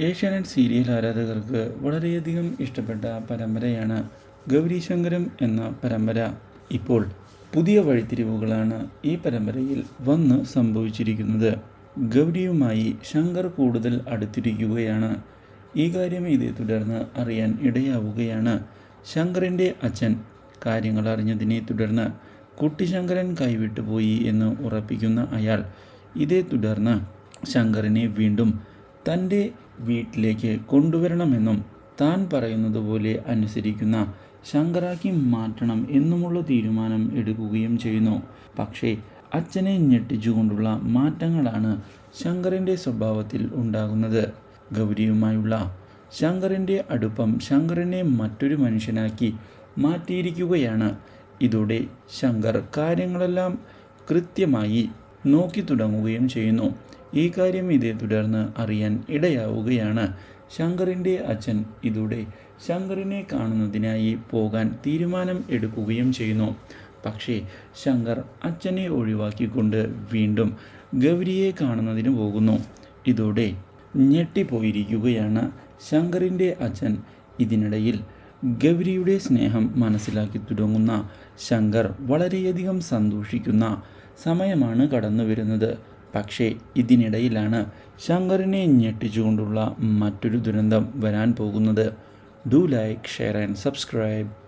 Asianet serial ആരാധകർക്ക് വളരെയധികം ഇഷ്ടപ്പെട്ട പരമ്പരയാണ് ഗൗരീശങ്കരം എന്ന പരമ്പര. ഇപ്പോൾ പുതിയ വഴിത്തിരിവുകളാണ് ഈ പരമ്പരയിൽ വന്ന് സംഭവിച്ചിരിക്കുന്നത്. ഗൗരിയുമായി ശങ്കർ കൂടുതൽ അടുത്തിരിക്കുകയാണ്. ഈ കാര്യം ഇതേ തുടർന്ന് അറിയാൻ ഇടയാവുകയാണ്. ശങ്കറിന്റെ അച്ഛൻ കാര്യങ്ങൾ അറിഞ്ഞതിനെ തുടർന്ന് കുട്ടിശങ്കരൻ കൈവിട്ടുപോയി എന്ന് ഉറപ്പിക്കുന്ന അയാൾ. ഇതേ തുടർന്ന് ശങ്കറിനെ വീണ്ടും തന്റെ വീട്ടിലേക്ക് കൊണ്ടുവരണമെന്നും താൻ പറയുന്നത് പോലെ അനുസരിക്കുന്ന ശങ്കറാക്കി മാറ്റണം എന്നുമുള്ള തീരുമാനം എടുക്കുകയും ചെയ്യുന്നു. പക്ഷേ അച്ഛനെ ഞെട്ടിച്ചുകൊണ്ടുള്ള മാറ്റങ്ങളാണ് ശങ്കറിന്റെ സ്വഭാവത്തിൽ ഉണ്ടാകുന്നത്. ഗൗരിയുമായുള്ള ശങ്കറിന്റെ അടുപ്പം ശങ്കറിനെ മറ്റൊരു മനുഷ്യനാക്കി മാറ്റിയിരിക്കുകയാണ്. ഇതോടെ ശങ്കർ കാര്യങ്ങളെല്ലാം കൃത്യമായി നോക്കി തുടങ്ങുകയും ചെയ്യുന്നു. ഈ കാര്യം ഇതേ തുടർന്ന് അറിയാൻ ഇടയാവുകയാണ്. ശങ്കറിന്റെ അച്ഛൻ ഇതോടെ ശങ്കറിനെ കാണുന്നതിനായി പോകാൻ തീരുമാനം എടുക്കുകയും ചെയ്യുന്നു. പക്ഷേ ശങ്കർ അച്ഛനെ ഒഴിവാക്കിക്കൊണ്ട് വീണ്ടും ഗൗരിയെ കാണുന്നതിന് പോകുന്നു. ഇതോടെ ഞെട്ടിപ്പോയിരിക്കുകയാണ് ശങ്കറിന്റെ അച്ഛൻ. ഇതിനിടയിൽ ഗൗരിയുടെ സ്നേഹം മനസ്സിലാക്കി തുടങ്ങുന്ന ശങ്കർ വളരെയധികം സന്തോഷിക്കുന്ന സമയമാണ് കടന്നു വരുന്നത്. പക്ഷേ ഇതിനിടയിലാണ് ശങ്കറിനെ ഞെട്ടിച്ചുകൊണ്ടുള്ള മറ്റൊരു ദുരന്തം വരാൻ പോകുന്നത്. Do like share and subscribe